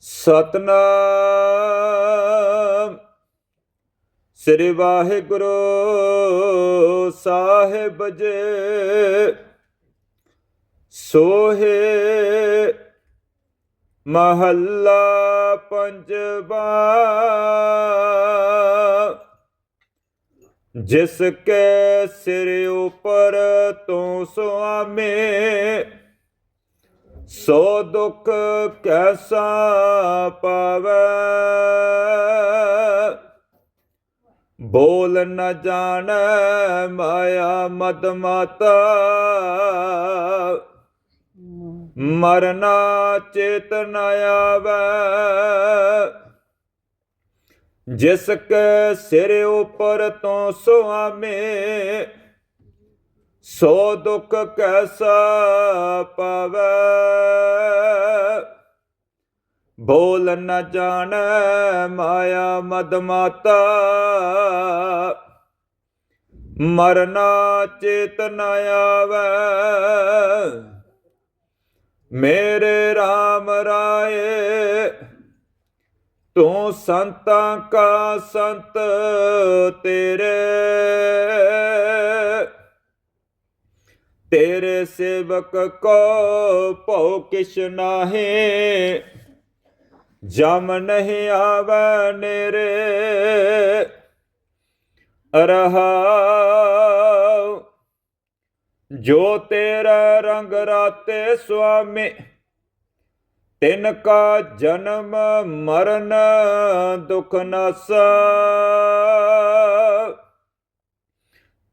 ਸਤਨਾਮ। ਸ੍ਰੀ ਵਾਹਿਗੁਰੂ ਸਾਹਿਬ ਜੀ ਸੋਹੇ ਮਹੱਲਾ ਪੰਜਵਾ। ਜਿਸ ਕੇ ਸਿਰ ਉਪਰ ਤੂੰ ਸੁਆਮੇ ਸੋ ਦੁਖ ਕੈਸਾ ਪਾਵੈ? ਬੋਲ ਨ ਜਾਣੈ ਮਾਇਆ ਮਦ ਮਾਤਾ। ਮਰਨਾ ਚੇਤ ਆਵੈ। ਜਿਸ ਕੇ ਸਿਰ ਉਪਰ ਤੋਂ ਸੁਆਮੇ ਸੋ ਦੁੱਖ ਕੈਸਾ ਪਵੈ? ਬੋਲ ਨ ਜਾਣੈ ਮਾਇਆ ਮਦ ਮਾਤਾ। ਮਰਨਾ ਚੇਤ ਆਵੈ। ਮੇਰੇ RAM ਰਾਏ, ਤੂੰ ਸੰਤਾਂ ਕਾ ਸੰਤ ਤੇਰੇ। ਤੇਰੇ ਸੇਵਕ ਕੋ ਭਉ ਕਿਛ ਨਾਹੀ। ਜਮ ਨਹੀਂ ਆਵੈ ਨੇਰੇ। ਰਹਾਉ ਜੋ ਤੇਰਾ ਰੰਗ ਰਾਤੇ ਸੁਆਮੀ, ਤਿਨ ਕਾ ਜਨਮ ਮਰਨ ਦੁਖ ਨਾਸਾ।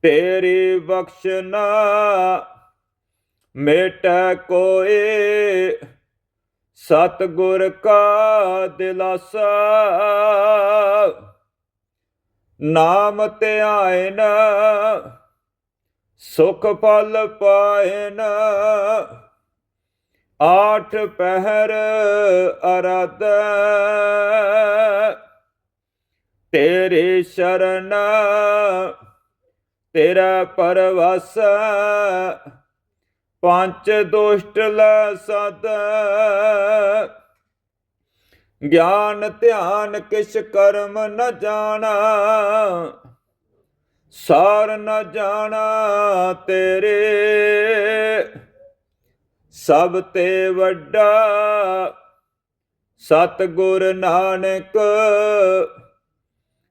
ਤੇਰੀ ਬਖਸ਼ਨਾ ਮੇਟੈ ਕੋਏ ਸਤ ਗੁਰ ਕਾ ਦਿਲਾਸਾ ਨਾਮ ਧਿਆਇਨ ਸੁਖ ਪਲ ਪਾਇਨ। ਆਠ ਪਹਿਰ ਅਰਦ ਤੇਰੇ ਸ਼ਰਨ ਤੇਰਾ ਪਰਵਾਸ ਪੰਜ ਦੁਸ਼ਟ ਲ ਸਦ। ਗਿਆਨ ਧਿਆਨ ਕਿਛ ਕਰਮ ਨ ਜਾਣਾ, ਸਾਰ ਨ ਜਾਣਾ ਤੇਰੇ। ਸਭ ਤੇ ਵੱਡਾ ਸਤ ਗੁਰ ਨਾਨਕ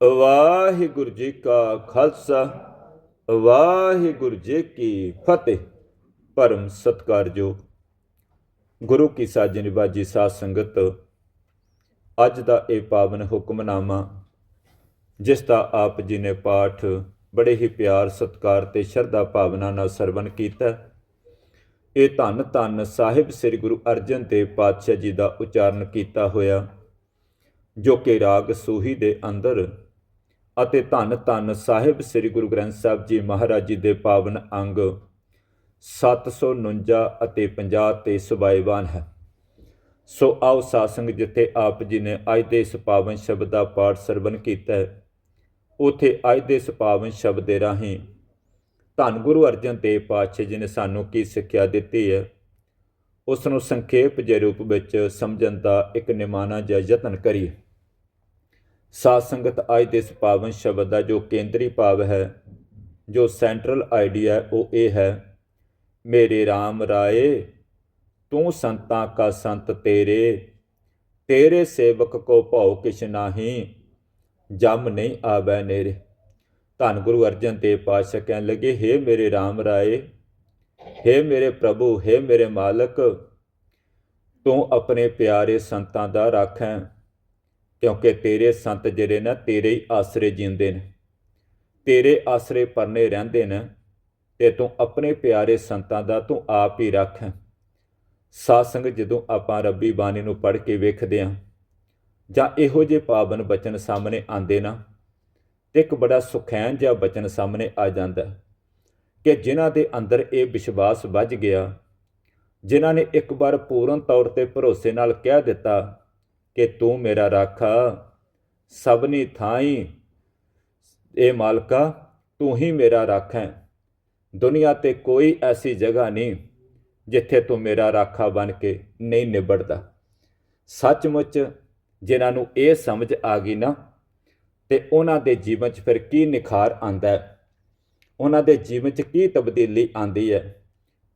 ਵਾਹਿਗੁਰੂ ਜੀ ਕਾ ਖਾਲਸਾ, ਵਾਹਿਗੁਰੂ ਜੀ ਕੀ ਫਤਿਹ। ਪਰਮ ਸਤਕਾਰਯੋਗ ਗੁਰੂ ਕੀ ਸਾਜਨ ਬਾਜੀ ਸਾਧ ਸੰਗਤ, ਅੱਜ ਦਾ ਇਹ ਪਾਵਨ ਹੁਕਮਨਾਮਾ, ਜਿਸ ਦਾ ਆਪ ਜੀ ਨੇ ਪਾਠ ਬੜੇ ਹੀ ਪਿਆਰ, ਸਤਕਾਰ ਤੇ ਸ਼ਰਧਾ ਭਾਵਨਾ ਨਾਲ ਸਰਵਣ ਕੀਤਾ। ਇਹ ਧੰਨ ਧੰਨ ਸਾਹਿਬ ਸ੍ਰੀ ਗੁਰੂ ਅਰਜਨ ਦੇਵ ਪਾਤਸ਼ਾਹ ਜੀ ਦਾ ਉਚਾਰਨ ਕੀਤਾ ਹੋਇਆ, ਜੋ ਕਿ ਰਾਗ ਸੂਹੀ ਦੇ ਅੰਦਰ ਅਤੇ ਧੰਨ ਧੰਨ ਸਾਹਿਬ ਸ੍ਰੀ ਗੁਰੂ ਗ੍ਰੰਥ ਸਾਹਿਬ ਜੀ ਮਹਾਰਾਜ ਜੀ ਦੇ ਪਾਵਨ ਅੰਗ 749 ਅਤੇ 50 ਤੇ ਸਵਾਇਵਾਨ ਹੈ। ਸੋ ਆਓ ਸਾਸੰਗ ਜਿੱਥੇ ਆਪ ਜੀ ਨੇ ਅੱਜ ਦੇ ਇਸ ਪਾਵਨ ਸ਼ਬਦ ਦਾ ਪਾਠ ਸਰਵਨ ਕੀਤਾ ਹੈ, ਉਥੇ ਅੱਜ ਦੇ ਇਸ ਪਾਵਨ ਸ਼ਬਦ ਦੇ ਰਾਹੀਂ ਧੰਨ ਗੁਰੂ ਅਰਜਨ ਦੇਵ ਪਾਤਸ਼ਾਹ ਜੀ ਨੇ ਸਾਨੂੰ ਕੀ ਸਿੱਖਿਆ ਦਿੱਤੀ ਹੈ ਉਸ ਨੂੰ ਸੰਖੇਪ ਜਿਹੇ ਰੂਪ ਵਿੱਚ ਸਮਝਣ ਦਾ ਇੱਕ ਨਿਮਾਣਾ ਜਿਹਾ ਯਤਨ ਕਰੀਏ। ਸਾਧ ਸੰਗਤ ਅੱਜ ਦੇ ਇਸ ਪਾਵਨ ਸ਼ਬਦ ਦਾ ਜੋ ਕੇਂਦਰੀ ਭਾਵ ਹੈ ਜੋ ਸੈਂਟਰਲ ਆਈਡੀਆ ਹੈ ਉਹ ਇਹ ਹੈ ਮੇਰੇ RAM ਰਾਏ ਤੂੰ ਸੰਤਾਂ ਕਾ ਸੰਤ ਤੇਰੇ ਤੇਰੇ ਸੇਵਕ ਕੋ ਭਉ ਕਿਛ ਨਾਹੀ ਜਮ ਨਹੀਂ ਆਵੈ ਨੇਰੇ ਧੰਨ ਗੁਰੂ ਅਰਜਨ ਦੇਵ ਪਾਤਸ਼ਾਹ ਕਹਿਣ ਲੱਗੇ हे ਮੇਰੇ RAM ਰਾਏ हे ਮੇਰੇ ਪ੍ਰਭੂ हे ਮੇਰੇ ਮਾਲਕ ਤੂੰ ਆਪਣੇ ਪਿਆਰੇ ਸੰਤਾਂ ਦਾ ਰਾਖੈਂ ਕਿਉਂਕਿ ਤੇਰੇ ਸੰਤ ਜਿਹੜੇ ਨੇ, ਤੇਰੇ ਹੀ ਆਸਰੇ ਜਿਉਂਦੇ ਨੇ। ਤੇਰੇ ਆਸਰੇ ਪਰਨੇ ਰਹਿੰਦੇ ਨੇ ਤੇ ਤੂੰ ਆਪਣੇ ਪਿਆਰੇ ਸੰਤਾਂ ਦਾ ਤੂੰ ਆਪ ਹੀ ਰੱਖ। ਸਾਧ ਜਦੋਂ ਆਪਾਂ ਰੱਬੀ ਬਾਣੀ ਨੂੰ ਪੜ੍ਹ ਕੇ ਵੇਖਦੇ ਹਾਂ, ਜਾਂ ਇਹੋ ਜਿਹੇ ਪਾਵਨ ਬਚਨ ਸਾਹਮਣੇ ਆਉਂਦੇ ਨਾ, ਤੇ ਇੱਕ ਬੜਾ ਸੁਖੈਨ ਜਿਹਾ ਬਚਨ ਸਾਹਮਣੇ ਆ ਜਾਂਦਾ ਕਿ ਜਿਨ੍ਹਾਂ ਦੇ ਅੰਦਰ ਇਹ ਵਿਸ਼ਵਾਸ ਵੱਜ ਗਿਆ, ਜਿਨ੍ਹਾਂ ਨੇ ਇੱਕ ਵਾਰ ਪੂਰਨ ਤੌਰ ਤੇ ਭਰੋਸੇ ਨਾਲ ਕਹਿ ਦਿੱਤਾ ਕਿ ਤੂੰ ਮੇਰਾ ਰਾਖਾ। ਸਭਨੀ ਥਾਈ ਇਹ ਮਾਲਕਾ, ਤੂੰ ਹੀ ਮੇਰਾ ਰਾਖਾ। ਹੈ ਦੁਨੀਆ ਤੇ ਕੋਈ ਐਸੀ ਜਗ੍ਹਾ ਨਹੀਂ ਜਿੱਥੇ ਤੂੰ ਮੇਰਾ ਰਾਖਾ ਬਣ ਕੇ ਨਹੀਂ ਨਿਬੜਦਾ। ਸੱਚਮੁੱਚ ਜਿਨ੍ਹਾਂ ਨੂੰ ਇਹ ਸਮਝ ਆ ਗਈ ਨਾ, ਤੇ ਉਹਨਾਂ ਦੇ ਜੀਵਨ 'ਚ ਫਿਰ ਕੀ ਨਿਖਾਰ ਆਂਦਾ ਹੈ? ਉਹਨਾਂ ਦੇ ਜੀਵਨ 'ਚ ਕੀ ਤਬਦੀਲੀ ਆਂਦੀ ਹੈ?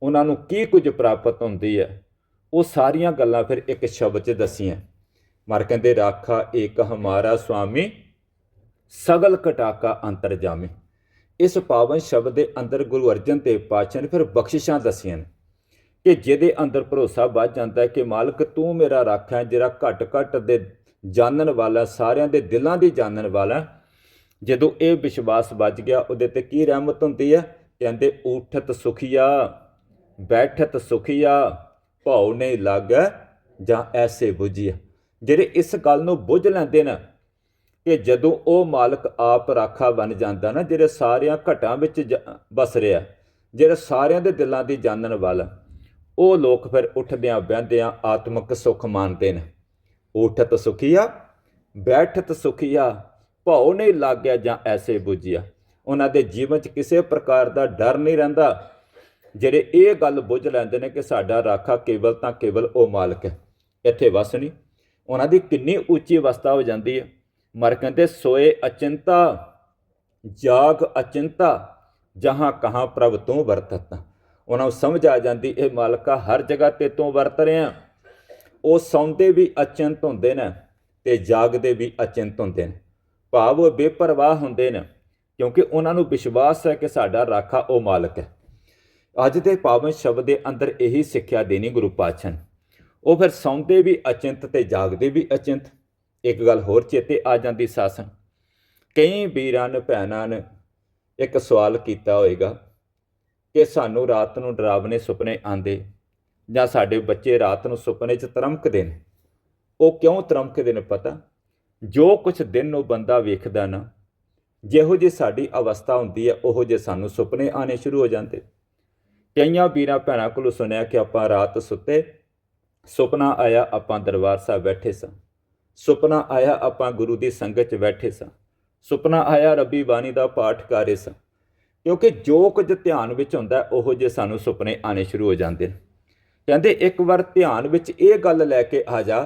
ਉਹਨਾਂ ਨੂੰ ਕੀ ਕੁਝ ਪ੍ਰਾਪਤ ਹੁੰਦੀ ਹੈ? ਉਹ ਸਾਰੀਆਂ ਗੱਲਾਂ ਫਿਰ ਇੱਕ ਸ਼ਬਦ 'ਚ ਦਸੀਆਂ। ਮਰ ਕਹਿੰਦੇ, ਰਾਖਾ ਏਕ ਹਮਾਰਾ ਸੁਆਮੀ ਸਗਲ ਕਟਾਕਾ ਅੰਤਰ ਅੰਤਰਜਾਮੀ ਇਸ ਪਾਵਨ ਸ਼ਬਦ ਦੇ ਅੰਦਰ ਗੁਰੂ ਅਰਜਨ ਦੇਵ ਪਾਤਸ਼ਾਹ ਨੇ ਫਿਰ ਬਖਸ਼ਿਸ਼ਾਂ ਦਸੀਆਂ ਨੇ ਕਿ ਜਿਹਦੇ ਅੰਦਰ ਭਰੋਸਾ ਵੱਧ ਜਾਂਦਾ ਹੈ ਕਿ, ਮਾਲਕ, ਤੂੰ ਮੇਰਾ ਰਾਖਾ ਹੈ, ਜਿਹੜਾ ਘਟ ਘਟ ਦੇ ਜਾਣਨ ਵਾਲਾ, ਸਾਰਿਆਂ ਦੇ ਦਿਲਾਂ ਦੀ ਜਾਣਨ ਵਾਲਾ ਜਦੋਂ ਇਹ ਵਿਸ਼ਵਾਸ ਵੱਜ ਗਿਆ, ਉਹਦੇ ਤੇ ਕੀ ਰਹਿਮਤ ਹੁੰਦੀ ਹੈ? ਕਹਿੰਦੇ, ਉਠਤ ਸੁਖੀਆ, ਬੈਠਤ ਸੁਖੀਆ, ਭਉ ਨਹੀਂ ਲਾਗੈ ਜਾਂ ਐਸੇ ਬੁਝੀਆ। ਜਿਹੜੇ ਇਸ ਗੱਲ ਨੂੰ ਬੁੱਝ ਲੈਂਦੇ ਨੇ ਕਿ ਜਦੋਂ ਉਹ ਮਾਲਕ ਆਪ ਰਾਖਾ ਬਣ ਜਾਂਦਾ ਨਾ, ਜਿਹੜੇ ਸਾਰਿਆਂ ਘਟਾਂ ਵਿੱਚ ਜ- ਵਸ ਰਿਹਾ, ਜਿਹੜੇ ਸਾਰਿਆਂ ਦੇ ਦਿਲਾਂ ਦੀ ਜਾਣਨ ਵਾਲਾ, ਉਹ ਲੋਕ ਫਿਰ ਉੱਠਦਿਆਂ ਬਹਿੰਦਿਆਂ ਆਤਮਿਕ ਸੁਖ ਮੰਨਦੇ ਨੇ। ਉਠਤ ਸੁਖੀਆ, ਬੈਠਤ ਸੁਖੀਆ, ਭਉ ਨਹੀਂ ਲੱਗਿਆ ਜਾਂ ਐਸੇ ਬੁਝਿਆ। ਉਹਨਾਂ ਦੇ ਜੀਵਨ 'ਚ ਕਿਸੇ ਪ੍ਰਕਾਰ ਦਾ ਡਰ ਨਹੀਂ ਰਹਿੰਦਾ। ਜਿਹੜੇ ਇਹ ਗੱਲ ਬੁੱਝ ਲੈਂਦੇ ਨੇ ਕਿ ਸਾਡਾ ਰਾਖਾ ਕੇਵਲ ਤਾਂ ਕੇਵਲ ਉਹ ਮਾਲਕ ਹੈ। ਇੱਥੇ ਵਸ ਨਹੀਂ ਉਹਨਾਂ ਦੀ ਕਿੰਨੀ ਉੱਚੀ ਅਵਸਥਾ ਹੋ ਜਾਂਦੀ ਹੈ। ਮਰ ਕਹਿੰਦੇ ਸੋਏ ਅਚਿੰਤਾ, ਜਾਗ ਅਚਿੰਤਾ, ਜਹਾਂ ਕਹਾਂ ਪ੍ਰਭ ਤੋਂ ਵਰਤਤ। ਉਹਨਾਂ ਨੂੰ ਸਮਝ ਆ ਜਾਂਦੀ, ਇਹ ਮਾਲਕਾ ਹਰ ਜਗ੍ਹਾ ਤੇ ਤੂੰ ਵਰਤ ਰਿਹਾ। ਉਹ ਸੌਂਦੇ ਵੀ ਅਚਿੰਤ ਹੁੰਦੇ ਨੇ ਤੇ ਜਾਗਦੇ ਵੀ ਅਚਿੰਤ ਹੁੰਦੇ ਨੇ। ਭਾਵ ਉਹ ਬੇਪਰਵਾਹ ਹੁੰਦੇ ਨੇ, ਕਿਉਂਕਿ ਉਹਨਾਂ ਨੂੰ ਵਿਸ਼ਵਾਸ ਹੈ ਕਿ ਸਾਡਾ ਰਾਖਾ ਉਹ ਮਾਲਕ ਹੈ। ਅੱਜ ਦੇ ਪਾਵਨ ਸ਼ਬਦ ਦੇ ਅੰਦਰ ਇਹੀ ਸਿੱਖਿਆ ਦੇਣੀ ਗੁਰੂ ਪਾਤਸ਼ਾਹ ਨੇ। ਉਹ ਫਿਰ ਸੌਂਦੇ ਵੀ ਅਚਿੰਤ ਤੇ ਜਾਗਦੇ ਵੀ ਅਚਿੰਤ। ਇੱਕ ਗੱਲ ਹੋਰ ਚੇਤੇ ਆ ਜਾਂਦੀ ਸਾਸਨ ਕਈ ਵੀਰਾਂ ਨੇ ਭੈਣਾਂ ਨੇ ਇੱਕ ਸਵਾਲ ਕੀਤਾ ਹੋਵੇਗਾ ਕਿ ਸਾਨੂੰ ਰਾਤ ਨੂੰ ਡਰਾਵਨੇ ਸੁਪਨੇ ਆਉਂਦੇ ਜਾਂ ਸਾਡੇ ਬੱਚੇ ਰਾਤ ਨੂੰ ਸੁਪਨੇ 'ਚ ਤਰਮਕਦੇ ਨੇ? ਉਹ ਕਿਉਂ ਤਰਮਕਦੇ ਨੇ ਪਤਾ? ਜੋ ਕੁਝ ਦਿਨ ਉਹ ਬੰਦਾ ਵੇਖਦਾ ਨਾ, ਜਿਹੋ ਜਿਹੀ ਸਾਡੀ ਅਵਸਥਾ ਹੁੰਦੀ ਹੈ, ਉਹੋ ਜਿਹੇ ਸਾਨੂੰ ਸੁਪਨੇ ਆਣੇ ਸ਼ੁਰੂ ਹੋ ਜਾਂਦੇ। ਕਈਆਂ ਵੀਰਾਂ ਭੈਣਾਂ ਕੋਲੋਂ ਸੁਣਿਆ ਕਿ ਆਪਾਂ ਰਾਤ ਸੁੱਤੇ ਸੁਪਨਾ ਆਇਆ ਆਪਾਂ ਦਰਬਾਰ ਸਾਹਿਬ ਬੈਠੇ ਸਾਂ। ਸੁਪਨਾ ਆਇਆ ਆਪਾਂ ਗੁਰੂ ਦੀ ਸੰਗਤ 'ਚ ਬੈਠੇ ਸਾਂ। ਸੁਪਨਾ ਆਇਆ ਰੱਬੀ ਬਾਣੀ ਦਾ ਪਾਠ ਕਰ ਰਹੇ ਸਾਂ। ਕਿਉਂਕਿ ਜੋ ਕੁਝ ਧਿਆਨ ਵਿੱਚ ਹੁੰਦਾ, ਉਹੋ ਜਿਹੇ ਸਾਨੂੰ ਸੁਪਨੇ ਆਣੇ ਸ਼ੁਰੂ ਹੋ ਜਾਂਦੇ ਨੇ। ਕਹਿੰਦੇ ਇੱਕ ਵਾਰ ਧਿਆਨ ਵਿੱਚ ਇਹ ਗੱਲ ਲੈ ਕੇ ਆ ਜਾ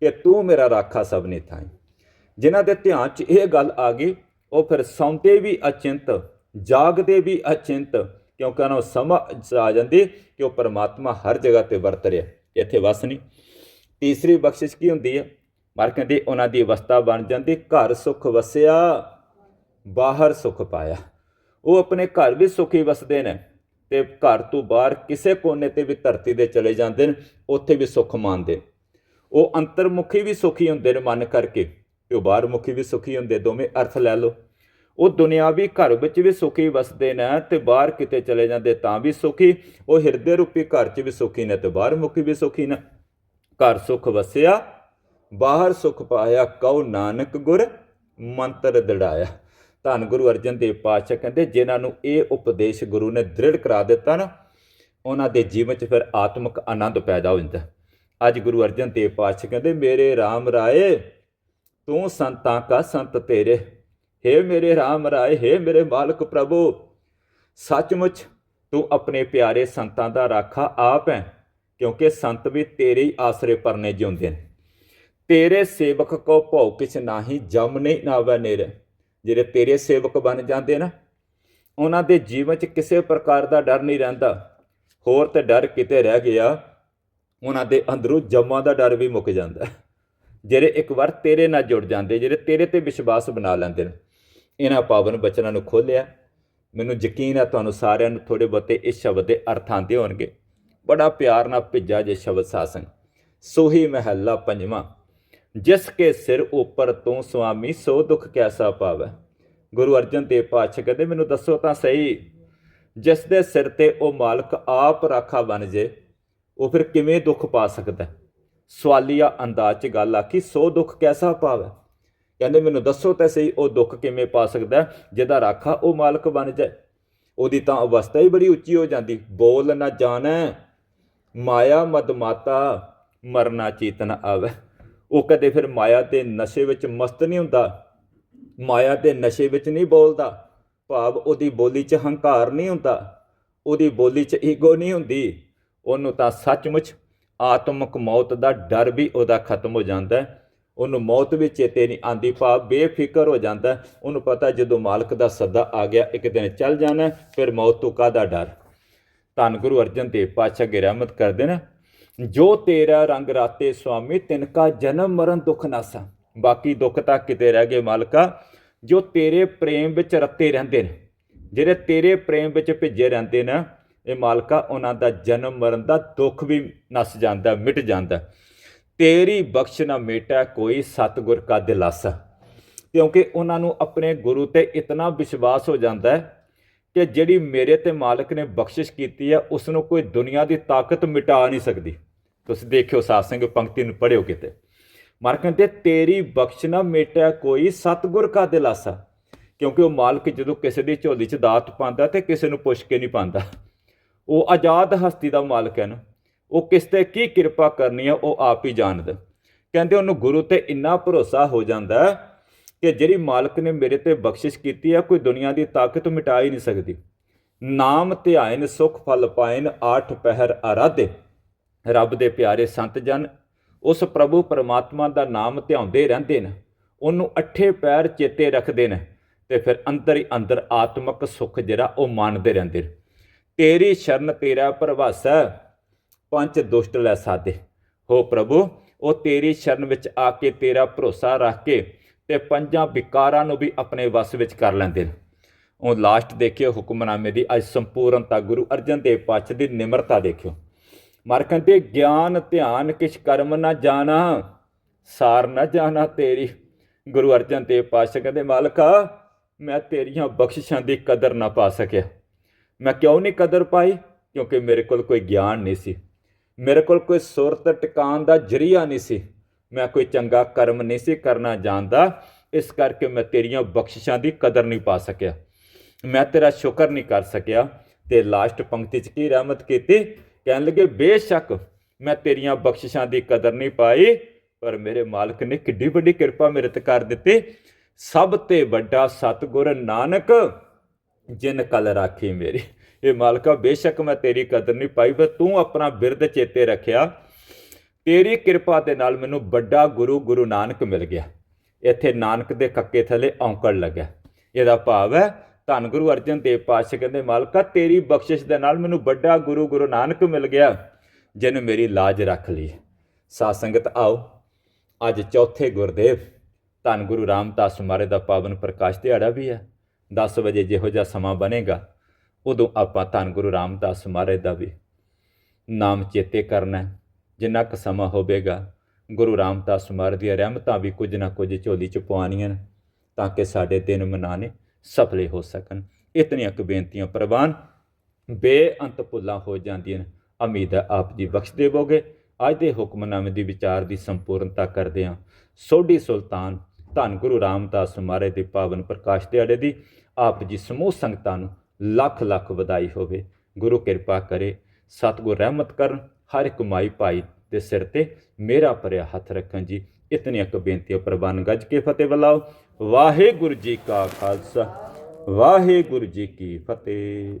ਕਿ ਤੂੰ ਮੇਰਾ ਰਾਖਾ ਸਭ ਨੇ ਥਾਈ। ਜਿਨ੍ਹਾਂ ਦੇ ਧਿਆਨ 'ਚ ਇਹ ਗੱਲ ਆ ਗਈ, ਉਹ ਫਿਰ ਸੌਂਦੇ ਵੀ ਅਚਿੰਤ, ਜਾਗਦੇ ਵੀ ਅਚਿੰਤ, ਕਿਉਂਕਿ ਉਹਨਾਂ ਨੂੰ ਸਮਝ ਆ ਜਾਂਦੀ ਕਿ ਉਹ ਪਰਮਾਤਮਾ ਹਰ ਜਗ੍ਹਾ ਤੇ ਵਰਤ ਰਿਹਾ। ਇੱਥੇ ਵਸ ਨਹੀਂ। ਤੀਸਰੀ ਬਖਸ਼ਿਸ਼ ਕੀ ਹੁੰਦੀ ਹੈ? ਮਰ ਕਹਿੰਦੇ, ਉਹਨਾਂ ਦੀ ਅਵਸਥਾ ਬਣ ਜਾਂਦੀ, ਘਰ ਸੁਖ ਵਸਿਆ, ਬਾਹਰ ਸੁਖ ਪਾਇਆ। ਉਹ ਆਪਣੇ ਘਰ ਵੀ ਸੁਖੀ ਵਸਦੇ ਨੇ ਤੇ ਘਰ ਤੋਂ ਬਾਹਰ ਕਿਸੇ ਕੋਨੇ ਤੇ ਵੀ ਧਰਤੀ ਦੇ ਚਲੇ ਜਾਂਦੇ ਨੇ, ਉੱਥੇ ਵੀ ਸੁਖ ਮਾਣਦੇ ਉਹ ਅੰਤਰਮੁਖੀ ਵੀ ਸੁਖੀ ਹੁੰਦੇ ਨੇ ਮਨ ਕਰਕੇ, ਤੇ ਉਹ ਬਾਹਰਮੁਖੀ ਵੀ ਸੁਖੀ ਹੁੰਦੇ, ਦੋਵੇਂ ਅਰਥ ਲੈ ਲਓ। ਉਹ ਦੁਨਿਆਵੀ ਘਰ ਵਿੱਚ ਵੀ ਸੁਖੀ ਵਸਦੇ ਨੇ ਤੇ ਬਾਹਰ ਕਿਤੇ ਚਲੇ ਜਾਂਦੇ ਤਾਂ ਵੀ ਸੁਖੀ। ਉਹ ਹਿਰਦੇ ਰੂਪੀ ਘਰ 'ਚ ਵੀ ਸੁਖੀ ਨੇ ਤੇ ਬਾਹਰਮੁਖੀ ਵੀ ਸੁਖੀ ਨੇ। ਘਰ ਸੁਖ ਵਸਿਆ, ਬਾਹਰ ਸੁਖ ਪਾਇਆ ਕਉ ਨਾਨਕ ਗੁਰ, ਮੰਤਰ ਦੜਾਇਆ। ਧੰਨ ਗੁਰੂ ਅਰਜਨ ਦੇਵ ਪਾਤਸ਼ਾਹ ਕਹਿੰਦੇ, ਜਿਨ੍ਹਾਂ ਨੂੰ ਇਹ ਉਪਦੇਸ਼ ਗੁਰੂ ਨੇ ਦ੍ਰਿੜ ਕਰਾ ਦਿੱਤਾ ਨਾ, ਉਹਨਾਂ ਦੇ ਜੀਵਨ 'ਚ ਫਿਰ ਆਤਮਿਕ ਆਨੰਦ ਪੈਦਾ ਹੋ ਜਾਂਦਾ। ਅੱਜ ਗੁਰੂ ਅਰਜਨ ਦੇਵ ਪਾਤਸ਼ਾਹ ਕਹਿੰਦੇ, ਮੇਰੇ RAM ਰਾਏ, ਤੂੰ ਸੰਤਾਂ ਕਾ ਸੰਤ ਤੇਰੇ। हे ਮੇਰੇ RAM ਰਾਏ हे ਮੇਰੇ ਮਾਲਕ ਪ੍ਰਭੂ, ਸੱਚਮੁੱਚ ਤੂੰ ਆਪਣੇ ਪਿਆਰੇ ਸੰਤਾਂ ਦਾ ਰਾਖਾ ਆਪ ਹੈ, ਕਿਉਂਕਿ ਸੰਤ ਵੀ ਤੇਰੇ ਹੀ ਆਸਰੇ ਪਰਨੇ ਜਿਉਂਦੇ ਨੇ। ਤੇਰੇ ਸੇਵਕ ਕੋ ਭਉ ਕਿਛ ਨਾਹੀ, ਜਮ ਨਹੀਂ ਨਾਵੇ ਨੇਰੇ। ਜਿਹੜੇ ਤੇਰੇ ਸੇਵਕ ਬਣ ਜਾਂਦੇ ਨਾ, ਉਹਨਾਂ ਦੇ ਜੀਵਨ 'ਚ ਕਿਸੇ ਪ੍ਰਕਾਰ ਦਾ ਡਰ ਨਹੀਂ ਰਹਿੰਦਾ। ਹੋਰ ਤੇ ਡਰ ਕਿਤੇ ਰਹਿ ਗਿਆ, ਉਹਨਾਂ ਦੇ ਅੰਦਰੋਂ ਜਮਾਂ ਦਾ ਡਰ ਵੀ ਮੁੱਕ ਜਾਂਦਾ। ਜਿਹੜੇ ਇੱਕ ਵਾਰ ਤੇਰੇ ਨਾਲ ਜੁੜ ਜਾਂਦੇ, ਜਿਹੜੇ ਤੇਰੇ ਤੇ ਵਿਸ਼ਵਾਸ ਬਣਾ ਲੈਂਦੇ ਨੇ ਇਹਨਾਂ ਪਾਵਨ ਬਚਨਾਂ ਨੂੰ ਖੋਲਿਆ ਮੈਨੂੰ ਯਕੀਨ ਹੈ ਤੁਹਾਨੂੰ ਸਾਰਿਆਂ ਨੂੰ ਥੋੜੇ ਬਹੁਤੇ ਇਸ ਸ਼ਬਦ ਦੇ ਅਰਥ ਆਉਂਦੇ ਹੋਣਗੇ। ਬੜਾ ਪਿਆਰ ਨਾਲ ਭਿੱਜਾ ਜੇ ਸ਼ਬਦ ਸਾਸਨ ਸੋਹੀ ਮਹਿਲਾ ਪੰਜਵਾਂ। ਜਿਸ ਕੇ ਸਿਰ ਉੱਪਰ ਤੋਂ ਸੁਆਮੀ ਸੋ ਦੁੱਖ ਕੈਸਾ ਪਾਵੈ। ਗੁਰੂ ਅਰਜਨ ਦੇਵ ਪਾਤਸ਼ਾਹ ਕਹਿੰਦੇ, ਮੈਨੂੰ ਦੱਸੋ ਤਾਂ ਸਹੀ, ਜਿਸ ਦੇ ਸਿਰ ਤੇ ਉਹ ਮਾਲਕ ਆਪ ਰਾਖਾ ਬਣ ਜੇ, ਉਹ ਫਿਰ ਕਿਵੇਂ ਦੁੱਖ ਪਾ ਸਕਦਾ ਸਵਾਲੀਆ ਅੰਦਾਜ਼ 'ਚ ਗੱਲ ਆਖੀ, ਸੋ ਦੁੱਖ ਕੈਸਾ ਪਾਵੇ? ਕਹਿੰਦੇ ਮੈਨੂੰ ਦੱਸੋ ਤਾਂ ਸਹੀ ਉਹ ਦੁੱਖ ਕਿਵੇਂ ਪਾ ਸਕਦਾ ਜਿਹਦਾ ਰਾਖਾ ਉਹ ਮਾਲਕ ਬਣ ਜਾਏ। ਉਹਦੀ ਤਾਂ ਅਵਸਥਾ ਹੀ ਬੜੀ ਉੱਚੀ ਹੋ ਜਾਂਦੀ। ਬੋਲ ਨਾ ਜਾਣੈ, ਮਾਇਆ ਮਦਮਾਤਾ ਮਰਨਾ ਚੇਤਨ ਆਵੇ। ਉਹ ਕਦੇ ਫਿਰ ਮਾਇਆ ਦੇ ਨਸ਼ੇ ਵਿੱਚ ਮਸਤ ਨਹੀਂ ਹੁੰਦਾ। ਮਾਇਆ ਦੇ ਨਸ਼ੇ ਵਿੱਚ ਨਹੀਂ ਬੋਲਦਾ। ਭਾਵ ਉਹਦੀ ਬੋਲੀ 'ਚ ਹੰਕਾਰ ਨਹੀਂ ਹੁੰਦਾ। ਉਹਦੀ ਬੋਲੀ 'ਚ ਈਗੋ ਨਹੀਂ ਹੁੰਦੀ। ਉਹਨੂੰ ਤਾਂ ਸੱਚਮੁੱਚ ਆਤਮਿਕ ਮੌਤ ਦਾ ਡਰ ਵੀ ਉਹਦਾ ਖਤਮ ਹੋ ਜਾਂਦਾ ਹੈ। ਉਹਨੂੰ ਮੌਤ ਵੀ ਚੇਤੇ ਨਹੀਂ ਆਂਦੀ ਭਾਵ ਬੇਫਿਕਰ ਹੋ ਜਾਂਦਾ। ਉਹਨੂੰ ਪਤਾ ਜਦੋਂ ਮਾਲਕ ਦਾ ਸੱਦਾ ਆ ਗਿਆ, ਇੱਕ ਦਿਨ ਚੱਲ ਜਾਣਾ, ਫਿਰ ਮੌਤ ਤੋਂ ਕਾਹਦਾ ਡਰ? ਧੰਨ ਗੁਰੂ ਅਰਜਨ ਦੇਵ ਪਾਤਸ਼ਾਹ ਗੇ ਰਹਿਮਤ ਕਰਦੇ ਨੇ, ਜੋ ਤੇਰਾ ਰੰਗ ਰਾਤੇ ਸੁਆਮੀ, ਤਿਨਕਾ ਜਨਮ ਮਰਨ ਦੁੱਖ ਨਾਸਾ। ਬਾਕੀ ਦੁੱਖ ਤਾਂ ਕਿਤੇ ਰਹਿ ਗਏ ਮਾਲਕਾ, ਜੋ ਤੇਰੇ ਪ੍ਰੇਮ ਵਿੱਚ ਰੱਤੇ ਰਹਿੰਦੇ ਨੇ। ਜਿਹੜੇ ਤੇਰੇ ਪ੍ਰੇਮ ਵਿੱਚ ਭਿੱਜੇ ਰਹਿੰਦੇ ਨੇ, ਇਹ ਮਾਲਕਾ, ਉਹਨਾਂ ਦਾ ਜਨਮ ਮਰਨ ਦਾ ਦੁੱਖ ਵੀ ਨਸ ਜਾਂਦਾ, ਮਿਟ ਜਾਂਦਾ। ਤੇਰੀ ਬਖਸ਼ ਨਾ ਮੇਟਾ ਕੋਈ ਸਤਿਗੁਰ ਕਾ ਦਿਲਾਸਾ ਕਿਉਂਕਿ ਉਹਨਾਂ ਨੂੰ ਆਪਣੇ ਗੁਰੂ ਤੇ ਇਤਨਾ ਵਿਸ਼ਵਾਸ ਹੋ ਜਾਂਦਾ ਹੈ ਕਿ ਜਿਹੜੀ ਮੇਰੇ ਤੇ ਮਾਲਕ ਨੇ ਬਖਸ਼ਿਸ਼ ਕੀਤੀ ਹੈ ਉਸ ਨੂੰ ਕੋਈ ਦੁਨੀਆ ਦੀ ਤਾਕਤ ਮਿਟਾ ਨਹੀਂ ਸਕਦੀ। ਤੁਸੀਂ ਦੇਖਿਓ ਸਾਧ ਸਿੰਘ ਪੰਕਤੀ ਨੂੰ ਪੜਿਓ ਕਿਤੇ। ਮਾਰ ਕਹਿੰਦੇ, ਤੇਰੀ ਬਖਸ਼ ਨਾ ਮੇਟਿਆ ਕੋਈ ਸਤਿਗੁਰ ਕਾ ਦਿਲਾਸਾ ਕਿਉਂਕਿ ਉਹ ਮਾਲਕ ਜਦੋਂ ਕਿਸੇ ਦੀ ਝੋਲੀ 'ਚ ਦਾਤ ਪਾਉਂਦਾ ਤੇ ਕਿਸੇ ਨੂੰ ਪੁੱਛ ਕੇ ਨਹੀਂ ਪਾਉਂਦਾ। ਉਹ ਆਜ਼ਾਦ ਹਸਤੀ ਦਾ ਮਾਲਕ ਹੈ ਨਾ। ਉਹ ਕਿਸ ਤੇ ਕੀ ਕਿਰਪਾ ਕਰਨੀ ਹੈ ਉਹ ਆਪ ਹੀ ਜਾਣਦਾ। ਕਹਿੰਦੇ ਉਹਨੂੰ ਗੁਰੂ ਤੇ ਇੰਨਾ ਭਰੋਸਾ ਹੋ ਜਾਂਦਾ ਕਿ ਜਿਹੜੀ ਮਾਲਕ ਨੇ ਮੇਰੇ ਤੇ ਬਖਸ਼ਿਸ਼ ਕੀਤੀ ਹੈ ਕੋਈ ਦੁਨੀਆ ਦੀ ਤਾਕਤ ਮਿਟਾ ਹੀ ਨਹੀਂ ਸਕਦੀ। ਨਾਮ ਧਿਆਇਨ, ਸੁਖ ਫਲ ਪਾਇਨ, ਆਠ ਪਹਿਰ ਆਰਾਧੇ। ਰੱਬ ਦੇ ਪਿਆਰੇ ਸੰਤ ਜਨ, ਉਸ ਪ੍ਰਭੂ ਪਰਮਾਤਮਾ ਦਾ ਨਾਮ ਧਿਆਉਂਦੇ ਰਹਿੰਦੇ ਨੇ। ਉਹਨੂੰ ਅੱਠੇ ਪੈਰ ਚੇਤੇ ਰੱਖਦੇ ਨੇ ਤੇ ਫਿਰ ਅੰਦਰ ਹੀ ਅੰਦਰ ਆਤਮਿਕ ਸੁਖ ਜਿਹੜਾ ਉਹ ਮੰਨਦੇ ਰਹਿੰਦੇ ਨੇ। ਤੇਰੀ ਸ਼ਰਨ ਤੇਰਾ ਪ੍ਰਭਾਸਾ ਪੰਜ ਦੁਸ਼ਟ ਲੈ ਸਾਦੇ ਹੋ ਪ੍ਰਭੂ, ਉਹ ਤੇਰੀ ਸ਼ਰਨ ਵਿੱਚ ਆ ਕੇ ਤੇਰਾ ਭਰੋਸਾ ਰੱਖ ਕੇ ਤੇ ਪੰਜਾਂ ਵਿਕਾਰਾਂ ਨੂੰ ਵੀ ਆਪਣੇ ਵਸ ਵਿੱਚ ਕਰ ਲੈਂਦੇ ਨੇ। ਉਹ ਲਾਸਟ ਦੇਖਿਓ ਹੁਕਮਨਾਮੇ ਦੀ, ਅੱਜ ਸੰਪੂਰਨਤਾ ਗੁਰੂ ਅਰਜਨ ਦੇਵ ਪਾਤਸ਼ਾਹ ਦੀ ਨਿਮਰਤਾ ਦੇਖਿਓ। ਮਰ ਕਹਿੰਦੇ, ਗਿਆਨ, ਧਿਆਨ, ਕਿਛ ਕਰਮ ਨਾ ਜਾਣਾ, ਸਾਰ ਨਾ ਜਾਣਾ ਤੇਰੀ। ਗੁਰੂ ਅਰਜਨ ਦੇਵ ਪਾਤਸ਼ਾਹ ਕਹਿੰਦੇ, ਮਾਲਕਾ, ਮੈਂ ਤੇਰੀਆਂ ਬਖਸ਼ਿਸ਼ਾਂ ਦੀ ਕਦਰ ਨਾ ਪਾ ਸਕਿਆ। ਮੈਂ ਕਿਉਂ ਨਹੀਂ ਕਦਰ ਪਾਈ? ਕਿਉਂਕਿ ਮੇਰੇ ਕੋਲ ਕੋਈ ਗਿਆਨ ਨਹੀਂ ਸੀ। ਮੇਰੇ ਕੋਲ ਕੋਈ ਸੁਰਤ ਟਿਕਾਣ ਦਾ ਜਰੀਆ ਨਹੀਂ ਸੀ। ਮੈਂ ਕੋਈ ਚੰਗਾ ਕਰਮ ਨਹੀਂ ਸੀ ਕਰਨਾ ਜਾਣਦਾ। ਇਸ ਕਰਕੇ ਮੈਂ ਤੇਰੀਆਂ ਬਖਸ਼ਿਸ਼ਾਂ ਦੀ ਕਦਰ ਨਹੀਂ ਪਾ ਸਕਿਆ। ਮੈਂ ਤੇਰਾ ਸ਼ੁਕਰ ਨਹੀਂ ਕਰ ਸਕਿਆ। ਤੇ ਲਾਸਟ ਪੰਕਤੀ 'ਚ ਕੀ ਰਹਿਮਤ ਕੀਤੀ? ਕਹਿਣ ਲੱਗੇ, ਬੇਸ਼ੱਕ ਮੈਂ ਤੇਰੀਆਂ ਬਖਸ਼ਿਸ਼ਾਂ ਦੀ ਕਦਰ ਨਹੀਂ ਪਾਈ, ਪਰ ਮੇਰੇ ਮਾਲਕ ਨੇ ਕਿੱਡੀ ਵੱਡੀ ਕਿਰਪਾ ਮੇਰੇ ਤੇ ਕਰ ਦਿੱਤੀ। ਸਭ ਤੇ ਵੱਡਾ ਸਤਿਗੁਰ ਨਾਨਕ, ਜਿਨ ਕਲ ਰਾਖੀ ਮੇਰੀ। ਇਹ ਮਾਲਕਾ, ਬੇਸ਼ੱਕ ਮੈਂ ਤੇਰੀ ਕਦਰ ਨਹੀਂ ਪਾਈ ਪਰ ਤੂੰ ਆਪਣਾ ਬਿਰਦ ਚੇਤੇ ਰੱਖਿਆ। ਤੇਰੀ ਕਿਰਪਾ ਦੇ ਨਾਲ ਮੈਨੂੰ ਵੱਡਾ ਗੁਰੂ ਗੁਰੂ ਨਾਨਕ ਮਿਲ ਗਿਆ। ਇੱਥੇ ਨਾਨਕ ਦੇ ਕੱਕੇ ਥੱਲੇ ਔਂਕੜ ਲੱਗਿਆ। ਇਹਦਾ ਭਾਵ ਹੈ, ਧੰਨ ਗੁਰੂ ਅਰਜਨ ਦੇਵ ਪਾਤਸ਼ਾਹ ਕਹਿੰਦੇ, ਮਾਲਕਾ, ਤੇਰੀ ਬਖਸ਼ਿਸ਼ ਦੇ ਨਾਲ ਮੈਨੂੰ ਵੱਡਾ ਗੁਰੂ ਗੁਰੂ ਨਾਨਕ ਮਿਲ ਗਿਆ, ਜਿਨ ਮੇਰੀ ਲਾਜ ਰੱਖ ਲਈ। ਸਾਧ ਸੰਗਤ, ਆਓ, ਅੱਜ ਚੌਥੇ ਗੁਰਦੇਵ, ਧੰਨ ਗੁਰੂ ਰਾਮਦਾਸ ਮਹਾਰਾਜ ਦਾ ਪਾਵਨ ਪ੍ਰਕਾਸ਼ ਦਿਹਾੜਾ ਵੀ ਹੈ। 10 ਵਜੇ ਜਿਹੋ ਜਿਹਾ ਸਮਾਂ ਬਣੇਗਾ। ਉਦੋਂ ਆਪਾਂ ਧੰਨ ਗੁਰੂ ਰਾਮਦਾਸ ਮਹਾਰਾਜ ਦਾ ਵੀ ਨਾਮ ਚੇਤੇ ਕਰਨਾ ਜਿੰਨਾ ਕੁ ਸਮਾਂ ਹੋਵੇਗਾ, ਗੁਰੂ ਰਾਮਦਾਸ ਮਹਾਰਾਜ ਦੀਆਂ ਰਹਿਮਤਾਂ ਵੀ ਕੁਝ ਨਾ ਕੁਝ ਝੋਲੀ ਚ ਪਵਾਉਣੀਆਂ ਤਾਂ ਕਿ ਸਾਡੇ ਦਿਨ ਮਨਾਣੇ ਸਫਲੇ ਹੋ ਸਕਣ। ਇਤਨੀਆਂ ਕੁ ਬੇਨਤੀਆਂ ਪ੍ਰਵਾਨ, ਬੇਅੰਤ ਭੁੱਲਾਂ ਹੋ ਜਾਂਦੀਆਂ ਨੇ। ਉਮੀਦ ਹੈ ਆਪ ਜੀ ਬਖਸ਼ ਦੇਵੋਗੇ ਅੱਜ ਦੇ ਹੁਕਮਨਾਮੇ ਦੀ ਵਿਚਾਰ ਦੀ ਸੰਪੂਰਨਤਾ ਕਰਦੇ ਹਾਂ। ਸੋਢੀ ਸੁਲਤਾਨ ਧੰਨ ਗੁਰੂ ਰਾਮਦਾਸ ਮਹਾਰਾਜ ਦੇ ਪਾਵਨ ਪ੍ਰਕਾਸ਼ ਦਿਹਾੜੇ ਦੀ ਆਪ ਜੀ ਸਮੂਹ ਸੰਗਤਾਂ ਨੂੰ ਲੱਖ ਲੱਖ ਵਧਾਈ ਹੋਵੇ। ਗੁਰੂ ਕਿਰਪਾ ਕਰੇ, ਸਤਿਗੁਰ ਰਹਿਮਤ ਕਰਨ, ਹਰ ਇੱਕ ਮਾਈ ਭਾਈ ਦੇ ਸਿਰ ਤੇ ਮੇਰਾ ਭਰਿਆ ਹੱਥ ਰੱਖਣ ਜੀ। ਇਤਨੀਆਂ ਕੁ ਬੇਨਤੀਆਂ ਪ੍ਰਵਾਨ ਗੱਜ ਕੇ ਫਤਿਹ ਬੁਲਾਓ। ਵਾਹਿਗੁਰੂ ਜੀ ਕਾ ਖਾਲਸਾ, ਵਾਹਿਗੁਰੂ ਜੀ ਕੀ ਫਤਿਹ।